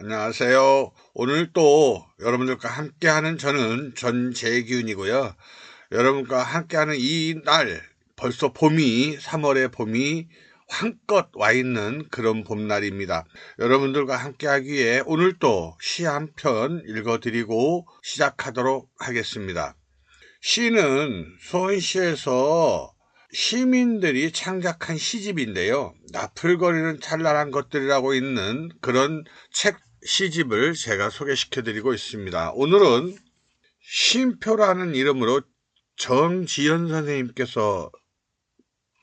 안녕하세요. 오늘 또 여러분들과 함께하는 저는 전재균이고요. 여러분과 함께하는 이 날 벌써 봄이 3월의 봄이 한껏 와 있는 그런 봄날입니다. 여러분들과 함께하기 위해 오늘 또 시 한 편 읽어드리고 시작하도록 하겠습니다. 시는 수원시에서 시민들이 창작한 시집인데요. 나풀거리는 찬란한 것들이라고 있는 그런 책 시집을 제가 소개시켜 드리고 있습니다. 오늘은 쉼표라는 이름으로 정지연 선생님께서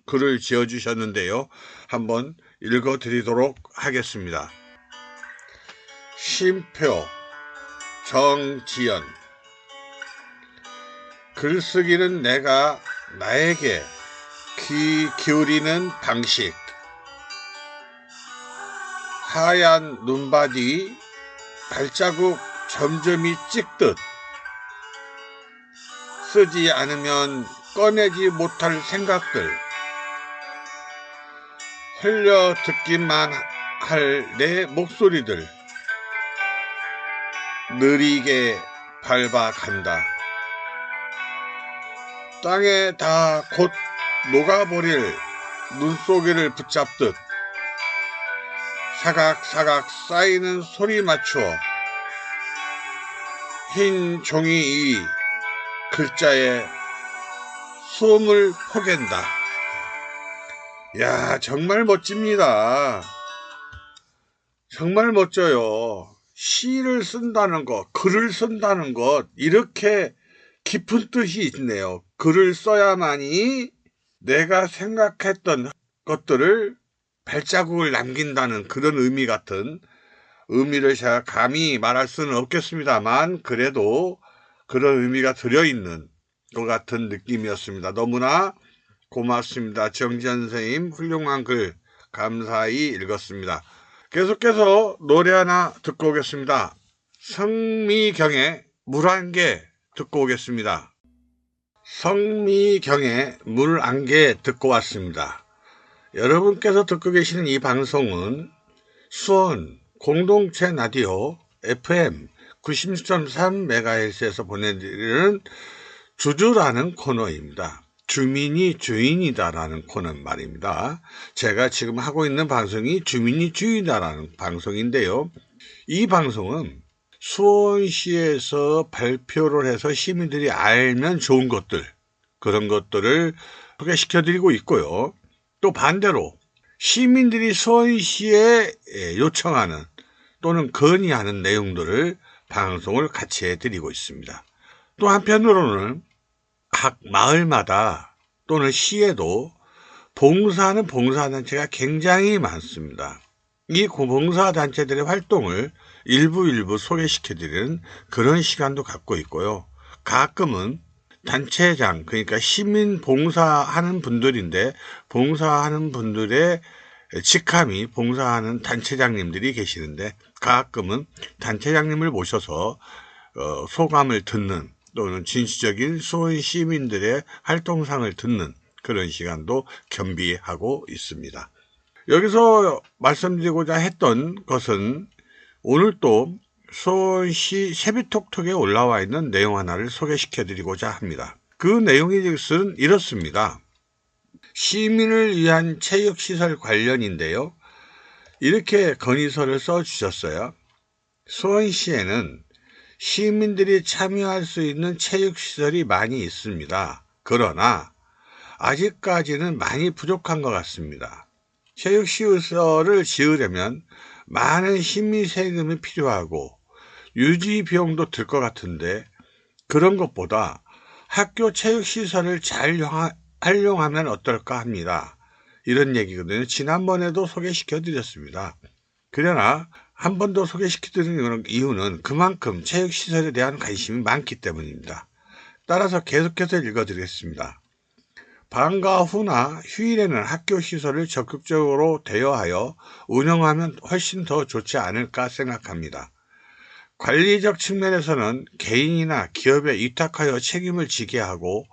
글을 지어 주셨는데요. 한번 읽어 드리도록 하겠습니다. 쉼표 정지연 글쓰기는 내가 나에게 귀 기울이는 방식 하얀 눈바디 발자국 점점이 찍듯 쓰지 않으면 꺼내지 못할 생각들 흘려 듣기만 할 내 목소리들 느리게 밟아간다. 땅에 다 곧 녹아버릴 눈속이를 붙잡듯 사각사각 쌓이는 소리 맞추어 흰 종이 이 글자에 숨을 포갠다. 야, 정말 멋집니다. 정말 멋져요. 시를 쓴다는 것, 글을 쓴다는 것, 이렇게 깊은 뜻이 있네요. 글을 써야만이 내가 생각했던 것들을 발자국을 남긴다는 그런 의미 같은 의미를 제가 감히 말할 수는 없겠습니다만 그래도 그런 의미가 들어있는 것 같은 느낌이었습니다. 너무나 고맙습니다. 정지현 선생님 훌륭한 글 감사히 읽었습니다. 계속해서 노래 하나 듣고 오겠습니다. 성미경의 물 한 개 듣고 오겠습니다. 성미경의 물 한 개 듣고 왔습니다. 여러분께서 듣고 계시는 이 방송은 수원 공동체 라디오 FM 96.3MHz에서 보내드리는 주주라는 코너입니다. 주민이 주인이다라는 코너 말입니다. 제가 지금 하고 있는 방송이 주민이 주인이다라는 방송인데요. 이 방송은 수원시에서 발표를 해서 시민들이 알면 좋은 것들, 그런 것들을 소개시켜 드리고 있고요. 또 반대로 시민들이 수원시에 요청하는 또는 건의하는 내용들을 방송을 같이 해드리고 있습니다. 또 한편으로는 각 마을마다 또는 시에도 봉사하는 봉사단체가 굉장히 많습니다. 이 봉사단체들의 활동을 일부 일부 소개시켜드리는 그런 시간도 갖고 있고요. 가끔은 단체장 그러니까 시민 봉사하는 분들인데 봉사하는 분들의 직함이 봉사하는 단체장님들이 계시는데 가끔은 단체장님을 모셔서 어, 소감을 듣는 또는 진취적인 수원 시민들의 활동상을 듣는 그런 시간도 겸비하고 있습니다. 여기서 말씀드리고자 했던 것은 오늘 또 수원시 세비톡톡에 올라와 있는 내용 하나를 소개시켜 드리고자 합니다. 그 내용이 즉슨 이렇습니다. 시민을 위한 체육시설 관련인데요. 이렇게 건의서를 써주셨어요. 수원시에는 시민들이 참여할 수 있는 체육시설이 많이 있습니다. 그러나 아직까지는 많이 부족한 것 같습니다. 체육시설을 지으려면 많은 시민 세금이 필요하고 유지 비용도 들 것 같은데 그런 것보다 학교 체육 시설을 잘 활용하면 어떨까 합니다. 이런 얘기거든요. 지난번에도 소개시켜 드렸습니다. 그러나 한 번 더 소개시켜 드리는 이유는 그만큼 체육 시설에 대한 관심이 많기 때문입니다. 따라서 계속해서 읽어 드리겠습니다. 방과 후나 휴일에는 학교 시설을 적극적으로 대여하여 운영하면 훨씬 더 좋지 않을까 생각합니다. 관리적 측면에서는 개인이나 기업에 위탁하여 책임을 지게 하고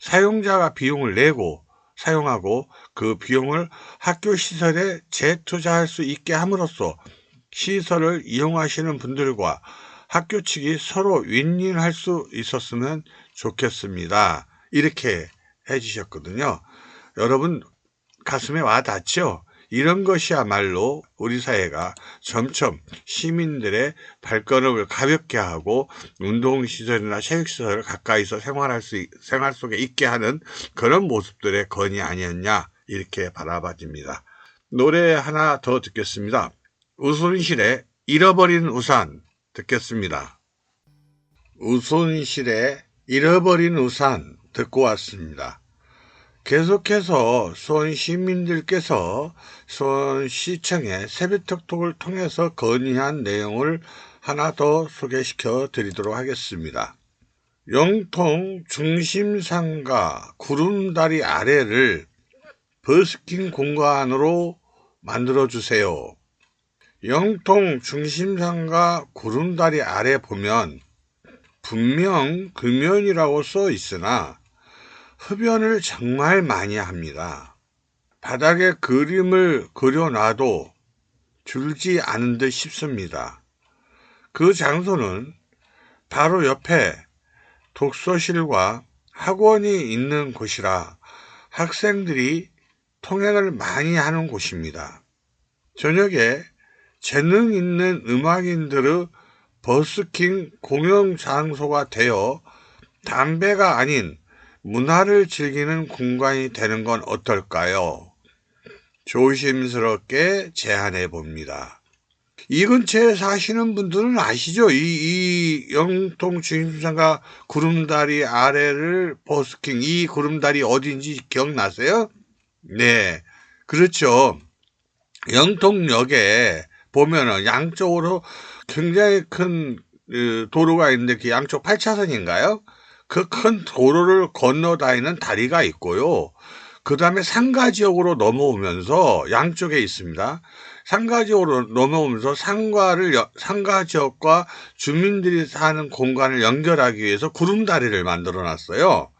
사용자가 비용을 내고 사용하고 그 비용을 학교 시설에 재투자할 수 있게 함으로써 시설을 이용하시는 분들과 학교 측이 서로 윈윈할 수 있었으면 좋겠습니다. 이렇게 해주셨거든요. 여러분 가슴에 와 닿죠? 이런 것이야말로 우리 사회가 점점 시민들의 발걸음을 가볍게 하고 운동시설이나 체육시설을 가까이서 생활할 수, 생활 속에 있게 하는 그런 모습들의 건이 아니었냐, 이렇게 바라봐집니다. 노래 하나 더 듣겠습니다. 우순실의 잃어버린 우산 듣겠습니다. 우순실의 잃어버린 우산 듣고 왔습니다. 계속해서 수원 시민들께서 수원시청의 세비톡톡을 통해서 건의한 내용을 하나 더 소개시켜 드리도록 하겠습니다. 영통 중심상가 구름다리 아래를 버스킹 공간으로 만들어 주세요. 영통 중심상가 구름다리 아래 보면 분명 금연이라고 써 있으나 흡연을 정말 많이 합니다. 바닥에 그림을 그려놔도 줄지 않은 듯 싶습니다. 그 장소는 바로 옆에 독서실과 학원이 있는 곳이라 학생들이 통행을 많이 하는 곳입니다. 저녁에 재능 있는 음악인들의 버스킹 공영 장소가 되어 담배가 아닌 문화를 즐기는 공간이 되는 건 어떨까요? 조심스럽게 제안해 봅니다. 이 근처에 사시는 분들은 아시죠? 이, 이 영통 중심상가 구름다리 아래를 버스킹, 이 구름다리 어딘지 기억나세요? 네, 그렇죠. 영통역에 보면은 양쪽으로 굉장히 큰 그, 도로가 있는데 그 양쪽 8차선인가요? 그 큰 도로를 건너 다니는 다리가 있고요. 그 다음에 상가 지역으로 넘어오면서 양쪽에 있습니다. 상가 지역으로 넘어오면서 상가를 상가 지역과 주민들이 사는 공간을 연결하기 위해서 구름다리를 만들어 놨어요.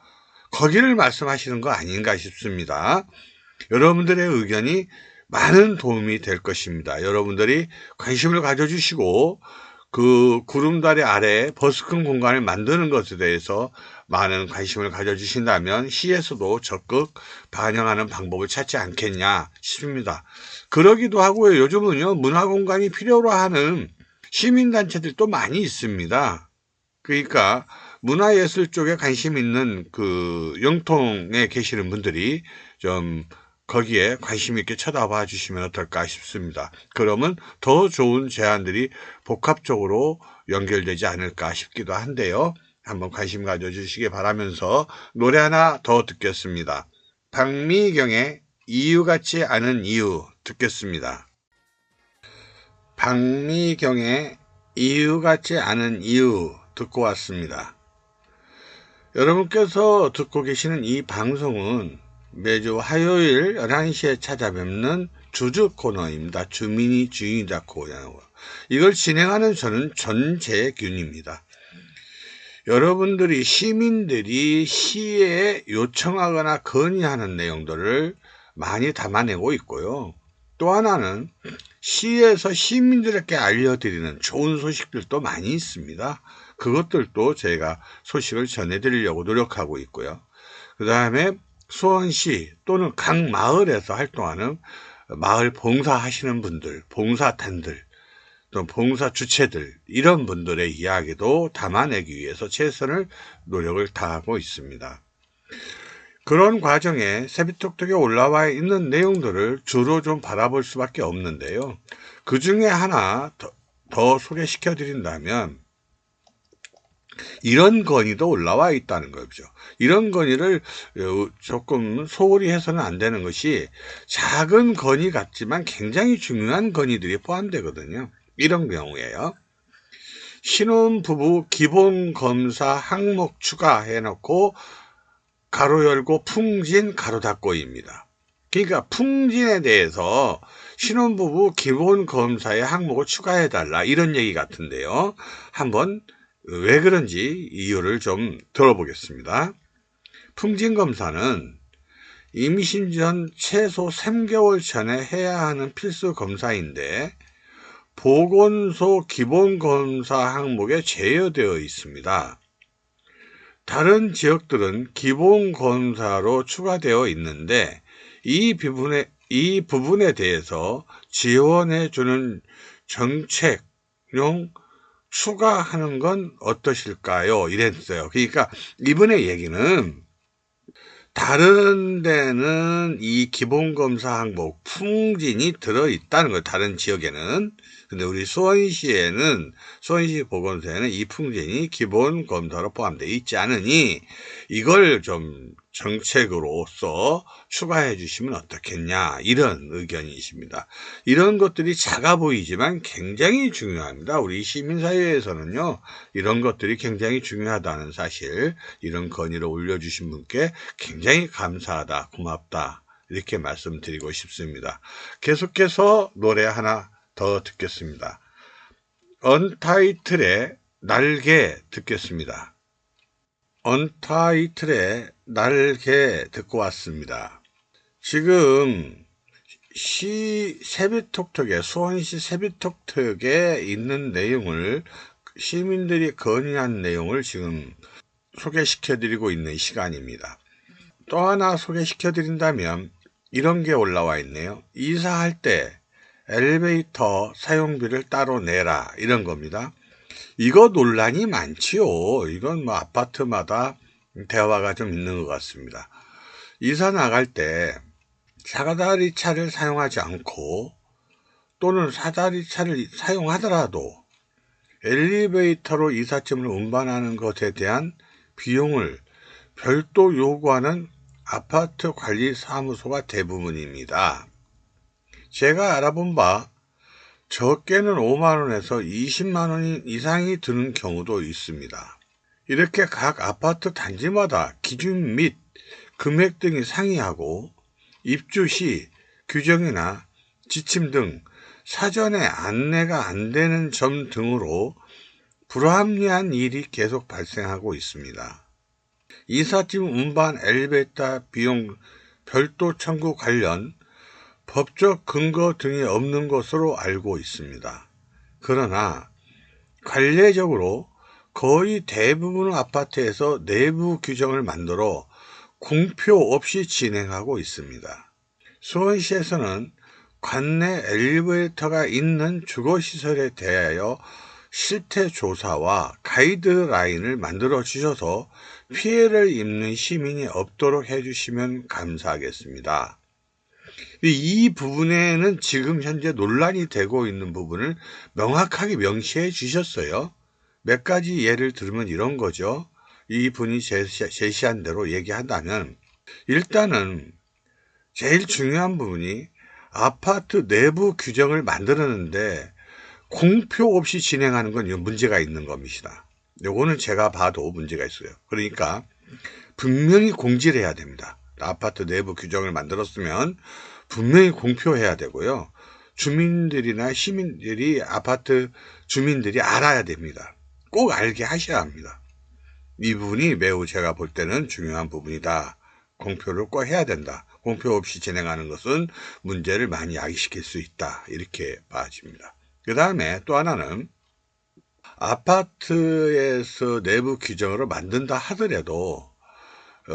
거기를 말씀하시는 거 아닌가 싶습니다. 여러분들의 의견이 많은 도움이 될 것입니다. 여러분들이 관심을 가져주시고 그 구름다리 아래 버스킹 공간을 만드는 것에 대해서 많은 관심을 가져주신다면 시에서도 적극 반영하는 방법을 찾지 않겠냐 싶습니다. 그러기도 하고요. 요즘은요, 문화 공간이 필요로 하는 시민단체들도 많이 있습니다. 그러니까 문화예술 쪽에 관심 있는 그 영통에 계시는 분들이 좀 거기에 관심 있게 쳐다봐 주시면 어떨까 싶습니다. 그러면 더 좋은 제안들이 복합적으로 연결되지 않을까 싶기도 한데요. 한번 관심 가져주시기 바라면서 노래 하나 더 듣겠습니다. 박미경의 이유 같지 않은 이유 듣겠습니다. 박미경의 이유 같지 않은 이유 듣고 왔습니다. 여러분께서 듣고 계시는 이 방송은 매주 화요일 11시에 찾아뵙는 주주 코너입니다. 주민이 주인이다 코너. 이걸 진행하는 저는 전재균입니다. 여러분들이 시민들이 시에 요청하거나 건의하는 내용들을 많이 담아내고 있고요. 또 하나는 시에서 시민들에게 알려드리는 좋은 소식들도 많이 있습니다. 그것들도 제가 소식을 전해드리려고 노력하고 있고요. 그 다음에 수원시 또는 각 마을에서 활동하는 마을 봉사하시는 분들, 봉사단들, 또 봉사 주체들 이런 분들의 이야기도 담아내기 위해서 최선을 노력을 다하고 있습니다. 그런 과정에 세비톡톡에 올라와 있는 내용들을 주로 좀 바라볼 수밖에 없는데요. 그 중에 하나 더, 더 소개시켜 드린다면 이런 건의도 올라와 있다는 거죠. 이런 건의를 어, 조금 소홀히 해서는 안 되는 것이 작은 건의 같지만 굉장히 중요한 건의들이 포함되거든요. 이런 경우에요. 신혼부부 기본 검사 항목 추가해 놓고 가로 열고 풍진 가로 닫고입니다. 그러니까 풍진에 대해서 신혼부부 기본 검사의 항목을 추가해 달라 이런 얘기 같은데요. 한번 왜 그런지 이유를 좀 들어보겠습니다. 풍진 검사는 임신 전 최소 3개월 전에 해야 하는 필수 검사인데 보건소 기본검사 항목에 제외되어 있습니다. 다른 지역들은 기본검사로 추가되어 있는데 이 부분에, 이 부분에 대해서 지원해 주는 정책용 추가하는 건 어떠실까요? 이랬어요. 그러니까 이분의 얘기는 다른 데는 이 기본검사 항목 풍진이 들어있다는 거예요. 다른 지역에는. 근데 우리 수원시에는 수원시 보건소에는 이 풍진이 기본 검사로 포함되어 있지 않으니 이걸 좀 정책으로서 추가해 주시면 어떻겠냐 이런 의견이십니다. 이런 것들이 작아 보이지만 굉장히 중요합니다. 우리 시민사회에서는요 이런 것들이 굉장히 중요하다는 사실 이런 건의를 올려주신 분께 굉장히 감사하다 고맙다 이렇게 말씀드리고 싶습니다. 계속해서 노래 하나 더 듣겠습니다. 언타이틀의 날개 듣겠습니다. 언타이틀의 날개 듣고 왔습니다. 지금 시 세비톡톡에 수원시 세비톡톡에 있는 내용을 시민들이 건의한 내용을 지금 소개시켜 드리고 있는 시간입니다. 또 하나 소개시켜 드린다면 이런 게 올라와 있네요. 이사할 때 엘리베이터 사용비를 따로 내라 이런 겁니다. 이거 논란이 많지요. 이건 뭐 아파트마다 대화가 좀 있는 것 같습니다. 이사 나갈 때 사다리 차를 사용하지 않고 또는 사다리 차를 사용하더라도 엘리베이터로 이삿짐을 운반하는 것에 대한 비용을 별도 요구하는 아파트 관리 사무소가 대부분입니다. 제가 알아본 바 적게는 5만원에서 20만원 이상이 드는 경우도 있습니다. 이렇게 각 아파트 단지마다 기준 및 금액 등이 상이하고 입주 시 규정이나 지침 등 사전에 안내가 안 되는 점 등으로 불합리한 일이 계속 발생하고 있습니다. 이삿짐 운반 엘리베이터 비용 별도 청구 관련 법적 근거 등이 없는 것으로 알고 있습니다. 그러나 관례적으로 거의 대부분 아파트에서 내부 규정을 만들어 공표 없이 진행하고 있습니다. 수원시에서는 관내 엘리베이터가 있는 주거시설에 대하여 실태 조사와 가이드라인을 만들어 주셔서 피해를 입는 시민이 없도록 해주시면 감사하겠습니다. 이 부분에는 지금 현재 논란이 되고 있는 부분을 명확하게 명시해 주셨어요. 몇 가지 예를 들면 이런 거죠. 이 분이 제시, 한 대로 얘기한다면 일단은 제일 중요한 부분이 아파트 내부 규정을 만들었는데 공표 없이 진행하는 건 문제가 있는 겁니다. 요거는 제가 봐도 문제가 있어요. 그러니까 분명히 공지를 해야 됩니다. 아파트 내부 규정을 만들었으면 분명히 공표해야 되고요. 주민들이나 시민들이 아파트 주민들이 알아야 됩니다. 꼭 알게 하셔야 합니다. 이 부분이 매우 제가 볼 때는 중요한 부분이다. 공표를 꼭 해야 된다. 공표 없이 진행하는 것은 문제를 많이 야기시킬 수 있다. 이렇게 봐집니다. 그 다음에 또 하나는 아파트에서 내부 규정으로 만든다 하더라도 어,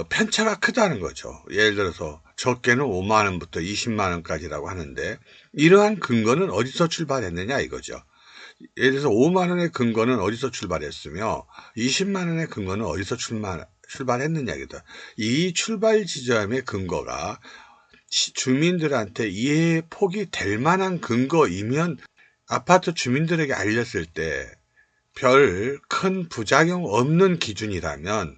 편차가 크다는 거죠. 예를 들어서 적게는 5만 원부터 20만 원까지라고 하는데 이러한 근거는 어디서 출발했느냐 이거죠. 예를 들어서 5만 원의 근거는 어디서 출발했으며 20만 원의 근거는 어디서 출발, 출발했느냐 이거다. 이 출발 지점의 근거가 주민들한테 이해 폭이 될 만한 근거이면 아파트 주민들에게 알렸을 때 별 큰 부작용 없는 기준이라면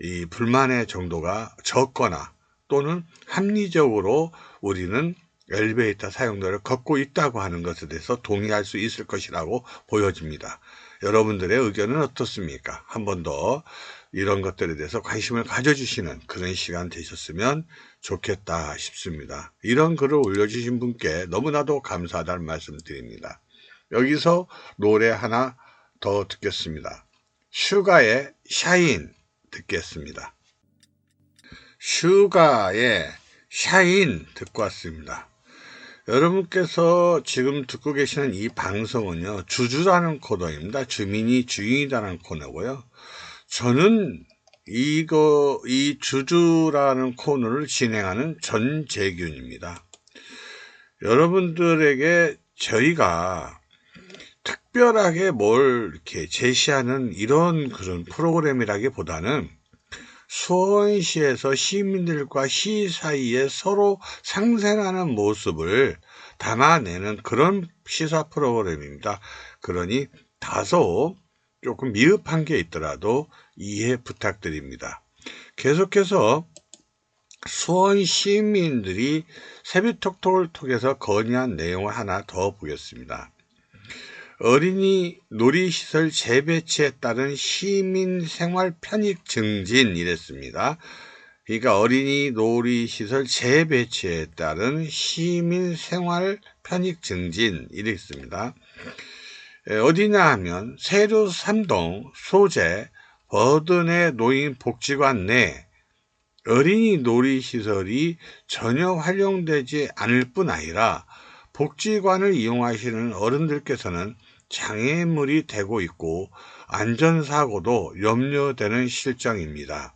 이 불만의 정도가 적거나 또는 합리적으로 우리는 엘리베이터 사용도를 걷고 있다고 하는 것에 대해서 동의할 수 있을 것이라고 보여집니다. 여러분들의 의견은 어떻습니까? 한 번 더 이런 것들에 대해서 관심을 가져주시는 그런 시간 되셨으면 좋겠다 싶습니다. 이런 글을 올려주신 분께 너무나도 감사하다는 말씀 드립니다. 여기서 노래 하나 더 듣겠습니다. 슈가의 샤인 듣겠습니다. 슈가의 샤인 듣고 왔습니다. 여러분께서 지금 듣고 계시는 이 방송은요, 주주라는 코너입니다. 주민이 주인이라는 코너고요. 저는 이거, 이 주주라는 코너를 진행하는 전재균입니다. 여러분들에게 저희가 특별하게 뭘 이렇게 제시하는 이런 그런 프로그램이라기보다는 수원시에서 시민들과 시 사이에 서로 상생하는 모습을 담아내는 그런 시사 프로그램입니다. 그러니 다소 조금 미흡한 게 있더라도 이해 부탁드립니다. 계속해서 수원 시민들이 세비톡톡을 통해서 건의한 내용을 하나 더 보겠습니다. 어린이 놀이시설 재배치에 따른 시민 생활 편익 증진 이랬습니다. 그러니까 어린이 놀이시설 재배치에 따른 시민 생활 편익 증진 이랬습니다. 어디냐 하면 세류 3동 소재 버든의 노인 복지관 내 어린이 놀이시설이 전혀 활용되지 않을 뿐 아니라 복지관을 이용하시는 어른들께서는 장애물이 되고 있고 안전사고도 염려되는 실정입니다.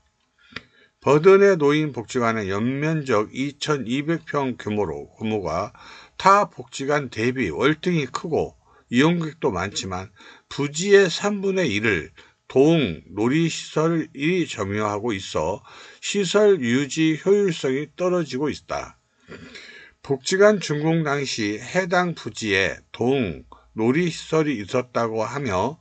버든의 노인 복지관은 연면적 2200평 규모로 규모가 타 복지관 대비 월등히 크고 이용객도 많지만 부지의 3분의 1을 동 놀이시설이 점유하고 있어 시설 유지 효율성이 떨어지고 있다. 복지관 준공 당시 해당 부지에 동 놀이시설이 있었다고 하며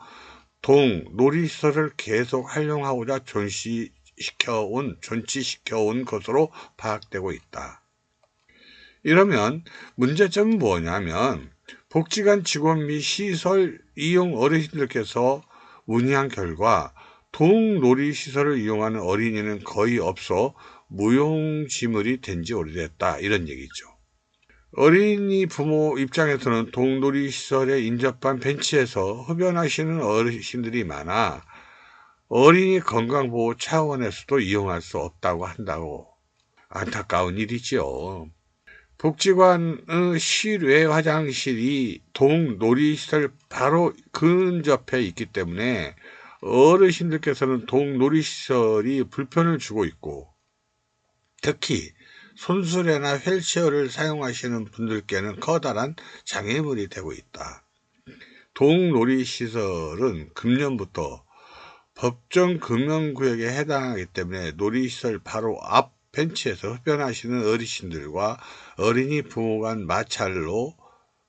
동 놀이시설을 계속 활용하고자 존시시켜온, 존치시켜온 것으로 파악되고 있다. 이러면 문제점은 뭐냐면 복지관 직원 및 시설 이용 어르신들께서 문의한 결과 동 놀이 시설을 이용하는 어린이는 거의 없어 무용지물이 된 지 오래됐다 이런 얘기죠. 어린이 부모 입장에서는 동놀이 시설에 인접한 벤치에서 흡연하시는 어르신들이 많아 어린이 건강보호 차원에서도 이용할 수 없다고 한다고 안타까운 일이지요. 복지관의 실외 화장실이 동놀이시설 바로 근접해 있기 때문에 어르신들께서는 동놀이시설이 불편을 주고 있고 특히 손수레나 휠체어를 사용하시는 분들께는 커다란 장애물이 되고 있다. 동놀이시설은 금년부터 법정 금연구역에 해당하기 때문에 놀이시설 바로 앞 벤치에서 흡연하시는 어르신들과 어린이 부모 간 마찰로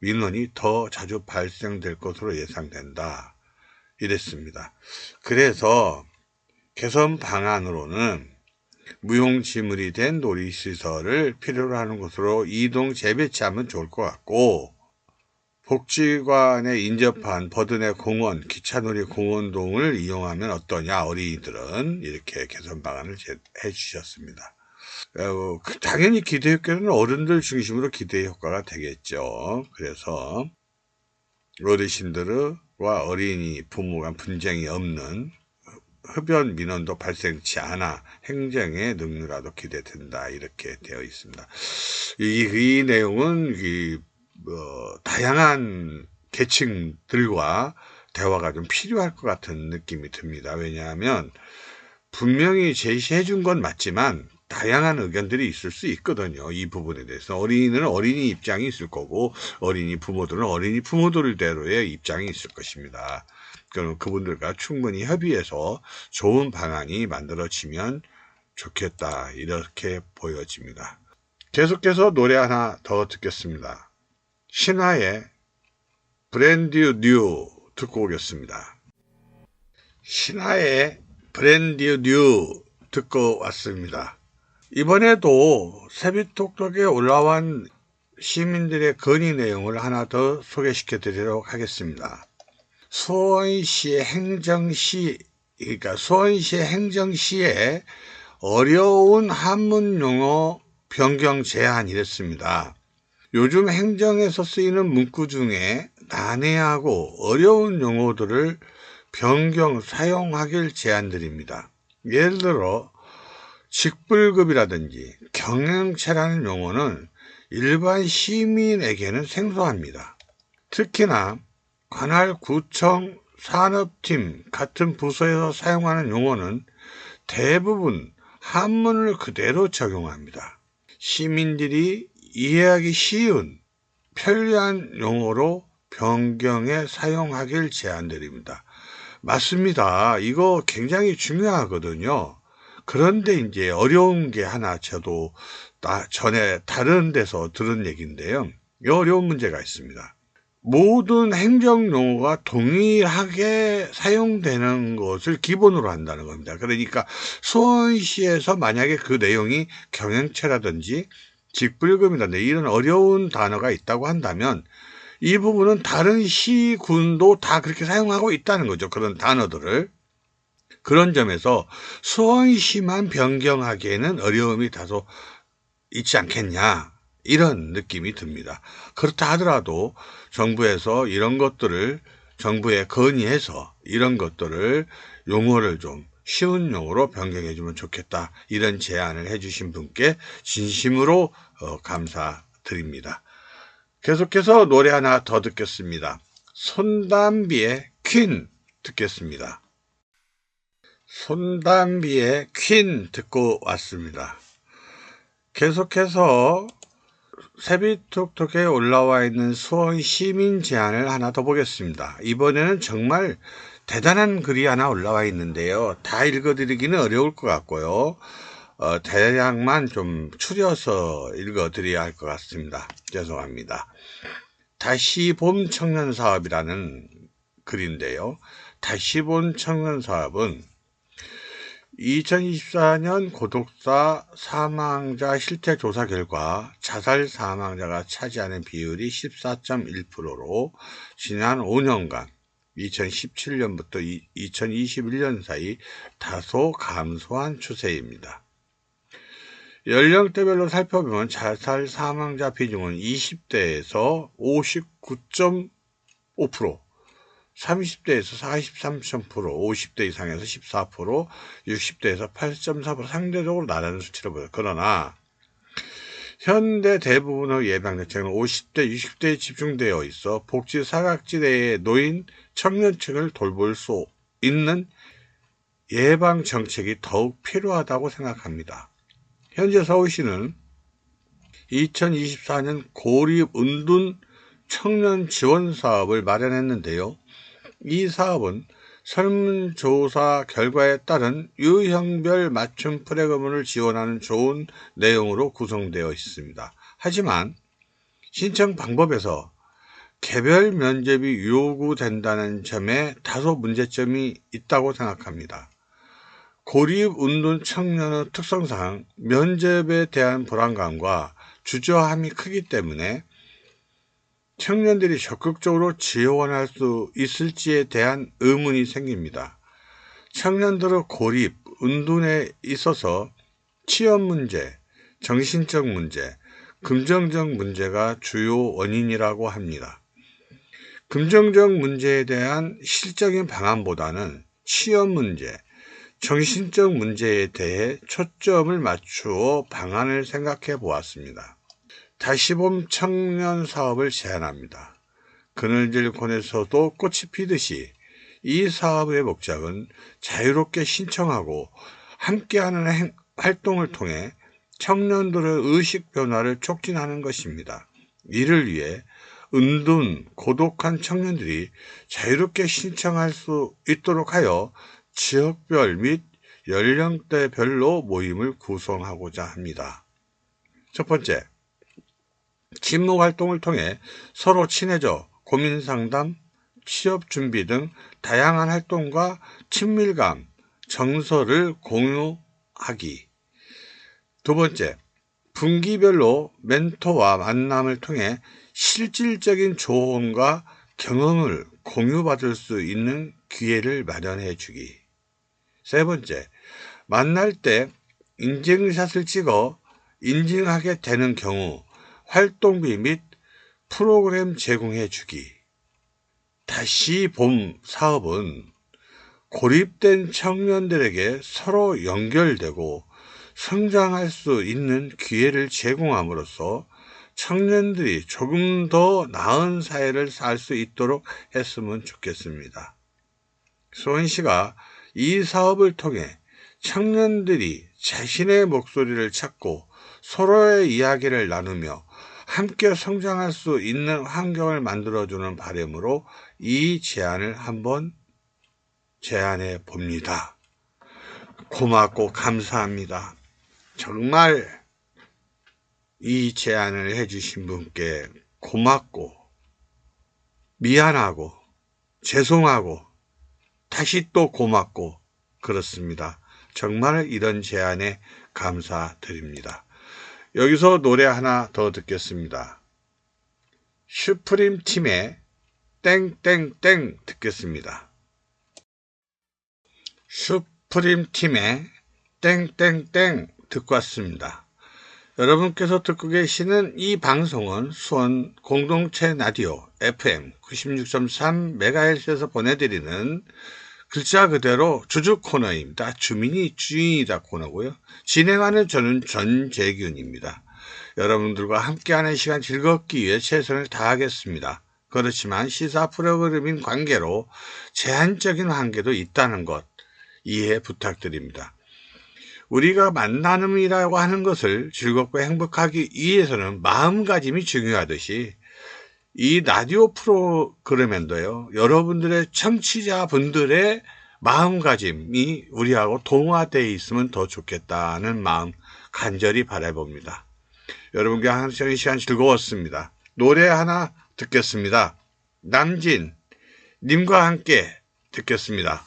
민원이 더 자주 발생될 것으로 예상된다. 이랬습니다. 그래서 개선 방안으로는 무용지물이 된 놀이시설을 필요로 하는 곳으로 이동 재배치하면 좋을 것 같고 복지관에 인접한 버든의 공원, 기차놀이 공원동을 이용하면 어떠냐 어린이들은 이렇게 개선 방안을 해 주셨습니다. 어, 그 당연히 기대 효과는 어른들 중심으로 기대 효과가 되겠죠. 그래서 어르신들과 어린이 부모 간 분쟁이 없는 흡연 민원도 발생치 않아 행정의 능률화도 기대된다 이렇게 되어 있습니다. 이, 이 내용은 이, 뭐, 다양한 계층들과 대화가 좀 필요할 것 같은 느낌이 듭니다. 왜냐하면 분명히 제시해 준 건 맞지만 다양한 의견들이 있을 수 있거든요. 이 부분에 대해서 어린이는 어린이 입장이 있을 거고 어린이 부모들은 어린이 부모들대로의 입장이 있을 것입니다. 그럼 그분들과 충분히 협의해서 좋은 방안이 만들어지면 좋겠다 이렇게 보여집니다. 계속해서 노래 하나 더 듣겠습니다. 신화의 브랜드 뉴 듣고 오겠습니다. 신화의 브랜드 뉴 듣고 왔습니다. 이번에도 세비톡톡에 올라온 시민들의 건의 내용을 하나 더 소개시켜 드리도록 하겠습니다. 수원시 행정시 그러니까 수원시 행정시에 어려운 한문 용어 변경 제한 이랬습니다. 요즘 행정에서 쓰이는 문구 중에 난해하고 어려운 용어들을 변경 사용하길 제안드립니다. 예를 들어 직불급이라든지 경영체라는 용어는 일반 시민에게는 생소합니다. 특히나 관할 구청 산업팀 같은 부서에서 사용하는 용어는 대부분 한문을 그대로 적용합니다. 시민들이 이해하기 쉬운 편리한 용어로 변경에 사용하길 제안드립니다. 맞습니다. 이거 굉장히 중요하거든요. 그런데 이제 어려운 게 하나 저도 전에 다른 데서 들은 얘기인데요. 어려운 문제가 있습니다. 모든 행정 용어가 동일하게 사용되는 것을 기본으로 한다는 겁니다. 그러니까 수원시에서 만약에 그 내용이 경영체라든지 직불금이라든지 이런 어려운 단어가 있다고 한다면 이 부분은 다른 시군도 다 그렇게 사용하고 있다는 거죠. 그런 단어들을. 그런 점에서 수원시만 변경하기에는 어려움이 다소 있지 않겠냐. 이런 느낌이 듭니다. 그렇다 하더라도 정부에서 이런 것들을 정부에 건의해서 이런 것들을 용어를 좀 쉬운 용어로 변경해 주면 좋겠다. 이런 제안을 해 주신 분께 진심으로 어, 감사드립니다. 계속해서 노래 하나 더 듣겠습니다. 손담비의 퀸 듣겠습니다. 손담비의 퀸 듣고 왔습니다. 계속해서 세비톡톡에 올라와 있는 수원 시민 제안을 하나 더 보겠습니다. 이번에는 정말 대단한 글이 하나 올라와 있는데요. 다 읽어드리기는 어려울 것 같고요. 어, 대략만 좀 추려서 읽어드려야 할 것 같습니다. 죄송합니다. 다시 봄 청년 사업이라는 글인데요. 다시 봄 청년 사업은 2024년 고독사 사망자 실태 조사 결과 자살 사망자가 차지하는 비율이 14.1%로 지난 5년간 2017년부터 2021년 사이 다소 감소한 추세입니다. 연령대별로 살펴보면 자살 사망자 비중은 20대에서 59.5%, 30대에서 43.0%, 50대 이상에서 14%, 60대에서 8.4% 상대적으로 낮은 수치를 보여. 그러나 현대 대부분의 예방대책은 50대, 60대에 집중되어 있어 복지 사각지대에 놓인 청년층을 돌볼 수 있는 예방 정책이 더욱 필요하다고 생각합니다. 현재 서울시는 2024년 고립 은둔 청년 지원 사업을 마련했는데요. 이 사업은 설문조사 결과에 따른 유형별 맞춤 프로그램을 지원하는 좋은 내용으로 구성되어 있습니다. 하지만 신청 방법에서 개별 면접이 요구된다는 점에 다소 문제점이 있다고 생각합니다. 고립 운동 청년의 특성상 면접에 대한 불안감과 주저함이 크기 때문에 청년들이 적극적으로 지원할 수 있을지에 대한 의문이 생깁니다. 청년들의 고립, 은둔에 있어서 취업 문제, 정신적 문제, 금전적 문제가 주요 원인이라고 합니다. 금전적 문제에 대한 실적인 방안보다는 취업 문제, 정신적 문제에 대해 초점을 맞추어 방안을 생각해 보았습니다. 다시봄 청년 사업을 제안합니다. 그늘질 곤에서도 꽃이 피듯이 이 사업의 목적은 자유롭게 신청하고 함께하는 행, 활동을 통해 청년들의 의식 변화를 촉진하는 것입니다. 이를 위해 은둔, 고독한 청년들이 자유롭게 신청할 수 있도록 하여 지역별 및 연령대별로 모임을 구성하고자 합니다. 첫 번째, 친목 활동을 통해 서로 친해져 고민 상담, 취업 준비 등 다양한 활동과 친밀감, 정서를 공유하기. 두 번째, 분기별로 멘토와 만남을 통해 실질적인 조언과 경험을 공유받을 수 있는 기회를 마련해 주기. 세 번째, 만날 때 인증샷을 찍어 인증하게 되는 경우 활동비 및 프로그램 제공해 주기. 다시 봄 사업은 고립된 청년들에게 서로 연결되고 성장할 수 있는 기회를 제공함으로써 청년들이 조금 더 나은 사회를 살 수 있도록 했으면 좋겠습니다. 소은 씨가 이 사업을 통해 청년들이 자신의 목소리를 찾고 서로의 이야기를 나누며 함께 성장할 수 있는 환경을 만들어주는 바람으로 이 제안을 한번 제안해 봅니다. 고맙고 감사합니다. 정말 이 제안을 해주신 분께 고맙고 미안하고 죄송하고 다시 또 고맙고 그렇습니다. 정말 이런 제안에 감사드립니다. 여기서 노래 하나 더 듣겠습니다. 슈프림 팀의 땡땡땡 듣겠습니다. 슈프림 팀의 땡땡땡 듣고 왔습니다. 여러분께서 듣고 계시는 이 방송은 수원 공동체 라디오 FM 96.3MHz에서 보내드리는 글자 그대로 주주 코너입니다. 주민이 주인이다 코너고요. 진행하는 저는 전재균입니다. 여러분들과 함께하는 시간 즐겁기 위해 최선을 다하겠습니다. 그렇지만 시사 프로그램인 관계로 제한적인 한계도 있다는 것 이해 부탁드립니다. 우리가 만남이라고 하는 것을 즐겁고 행복하기 위해서는 마음가짐이 중요하듯이 이 라디오 프로그램엔도요, 여러분들의 청취자분들의 마음가짐이 우리하고 동화되어 있으면 더 좋겠다는 마음 간절히 바라봅니다. 여러분과 함께 시간 즐거웠습니다. 노래 하나 듣겠습니다. 남진, 님과 함께 듣겠습니다.